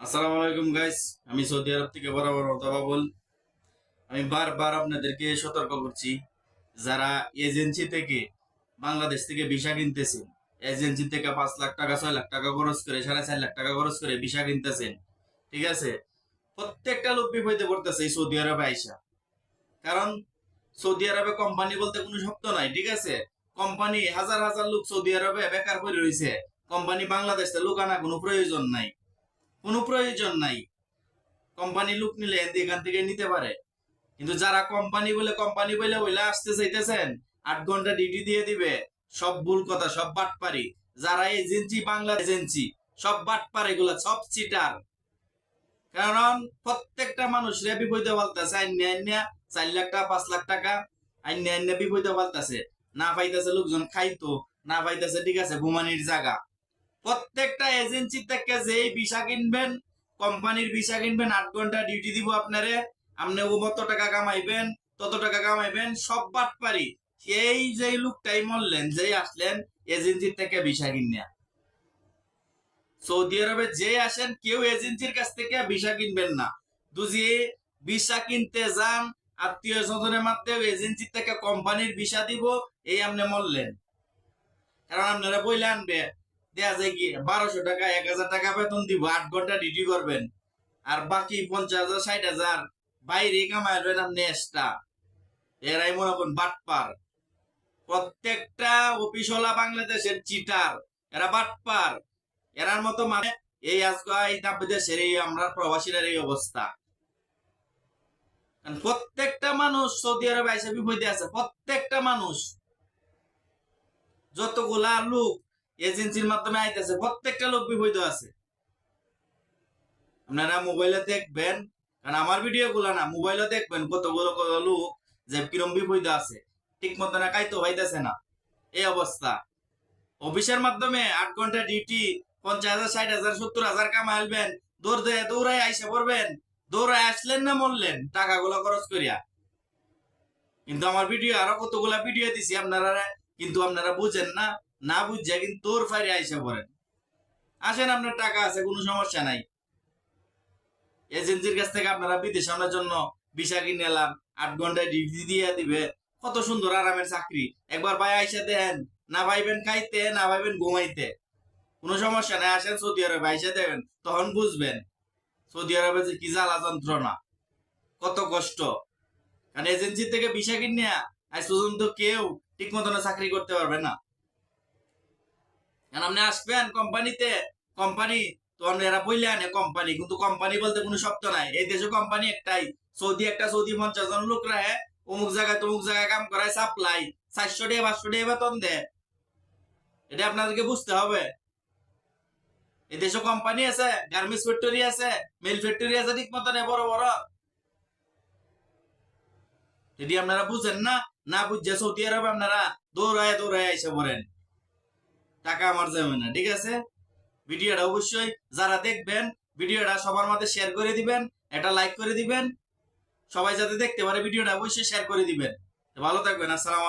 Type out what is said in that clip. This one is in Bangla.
আসসালামু আলাইকুম গাইস আমি সৌদি আরব থেকে বরাবর বাবুল। আমি বারবার আপনাদেরকে সতর্ক করছি, যারা এজেন্সি থেকে বাংলাদেশ থেকে ভিসা কিনতেছেন, এজেন্সি থেকে পাঁচ লাখ টাকা, ছয় লাখ টাকা খরচ করে, সাড়ে চার লাখ টাকা খরচ করে ভিসা কিনতেছেন, ঠিক আছে? প্রত্যেকটা লোক বিপদে পড়তেছে এই সৌদি আরবে আইসা। কারণ সৌদি আরবে কোম্পানি বলতে কোনো শব্দ নাই, ঠিক আছে? কোম্পানি হাজার হাজার লোক সৌদি আরবে বেকার করে রয়েছে। কোম্পানি বাংলাদেশে লোক আনা কোনো প্রয়োজন নাই। কোনো প্রয়োজন নাই। কোম্পানি লুক নিলে এখান থেকে নিতে পারে। কিন্তু যারা কোম্পানি বলে কোম্পানি বলে ওইলা আসতে চাইতেছেন, আট ঘণ্টা ডিউটি দিয়ে দিবে, সব ভুল কথা, সব বাটপারি। যারা এজেন্সি, বাংলা এজেন্সি, সব বাট বাটপার এগুলা, সব চিটার। কারণ প্রত্যেকটা মানুষ রে বিপদে বলতেছে, আইন আইনা চার লাখ টাকা, পাঁচ লাখ টাকা, আইন আইনা বিপদে বলতেছে। না পাইতেছে লোকজন খাইতো, না পাইতেছে, ঠিক আছে, ঘুমানির জায়গা। প্রত্যেকটা এজেন্সি থেকে যেই ভিসা কিনবেন কোম্পানির ভিসা কিনবেন, আট ঘণ্টা ডিউটি দিব আপনারে, আপনি ও কত টাকা কামাইবেন, তত টাকা কামাইবেন, সব বাট পারি। এই যে লোকটাই মরলেন, যেই আসলেন এজেন্সির থেকে ভিসা কিনিয়া। সৌদি আরবে যে আসেন, কেউ এজেন্সির কাছ থেকে ভিসা কিনবেন না। দুজি ভিসা কিনতে যান, আত্মীয় স্বজনের মাধ্যমে এজেন্সি থেকে কোম্পানির ভিসা দিব, এই আপনি মরলেন। কারণ আপনারা বইলে আনবে। দেয়া কি? বারোশো টাকা, এক হাজার টাকা বেতন দিব, আট ঘণ্টা ডিউটি করবেন। আর বাকি পঞ্চাশ হাজার, ষাট হাজার, বাইরে কামাইবেন আপনি এক্সট্রা এরাই মনে করেন বাটপার। প্রত্যেকটা অফিসওয়ালা বাংলাদেশের চিটার এরা বাটপার। এরার মতো মানে এই আজকে এই দেশের এই আমরা প্রবাসীদের এই অবস্থা। প্রত্যেকটা মানুষ সৌদি আরবে এসে বিপদে আছে, প্রত্যেকটা মানুষ। যতগুলা লোক এজেন্সির মাধ্যমে আইতেছে, প্রত্যেকটা লোক বিপদ আছে। আপনারা মোবাইলে দেখবেন, কারণ আমার ভিডিও গুলা না, মোবাইলে দেখবেন কতগুলো কত লোক যে কিরম বিপদ আছে, ঠিক মতো না, কাইতো হইতেছে না। এই অবস্থা। অফিসের মাধ্যমে আট ঘণ্টা ডিউটি, পঞ্চাশ হাজার, ষাট হাজার, সত্তর হাজার কামাইলবেন দৌড় দিয়ে দৌড়াই আইসে পড়বেন দৌড়াই আসলেন না মরলেন, টাকাগুলো খরচ করিয়া। কিন্তু আমার ভিডিও, আরও কতগুলা ভিডিও দিছি, আপনারা কিন্তু আপনারা বুঝেন না না বুঝছে কিন্তু তোর ফাইরে আইসে পড়েন। আসেন, আপনার টাকা আছে, কোনো সমস্যা নাই। এজেন্সির কাছ থেকে আপনারা বিদেশে আনার জন্য ভিসা কিনে এলাম, আট ঘন্টায় ডিউটি দিয়ে দিবে। কত সুন্দর আরামের চাকরি। একবার ভাই আইসা দেন না ভাইবেন খাইতে, না ভাইবেন ঘুমাইতে। কোনো সমস্যা নাই, আসেন সৌদি আরবে, আইসা দেবেন তখন বুঝবেন। সৌদি আরবে যে কি জ্বালা যন্ত্রণা কত কষ্ট। কারণ এজেন্সি থেকে ভিসা কিনে আজ পর্যন্ত কেউ ঠিক মতন চাকরি করতে পারবে না। আপনি আসবেন কোম্পানিতে, কোম্পানি, তো এরা বললে আনে কোম্পানি, কিন্তু কোম্পানি বলতে কোনো শব্দ নাই। এই দেশে কোম্পানি একটাই, সৌদি একটা, সৌদি পঞ্চাশ জন লোক রাহে, অমুক জায়গায় তমুক জায়গায় কাম করায়, সাপ্লাই, চারশো টাকা, পাঁচশো টাকা বেতন দেয়। এটা আপনাদেরকে বুঝতে হবে। এই দেশে কোম্পানি আছে, গার্মেন্টস ফ্যাক্টরি আছে, মিল ফ্যাক্টরি আছে ঠিক মতন বড় বড়। যদি আপনারা বুঝেন না না বুঝছে সৌদি আরবে আপনারা দৌড়ায় দৌড়ায় এসে পড়েন। টাকা আমার যাবে না, ঠিক আছে? ভিডিওটা অবশ্যই যারা দেখবেন, ভিডিওটা সবার মধ্যে শেয়ার করে দিবেন এটা লাইক করে দিবেন। সবাই যাতে দেখতে পারে, ভিডিওটা অবশ্যই শেয়ার করে দিবেন। ভালো থাকবেন, আসসালামু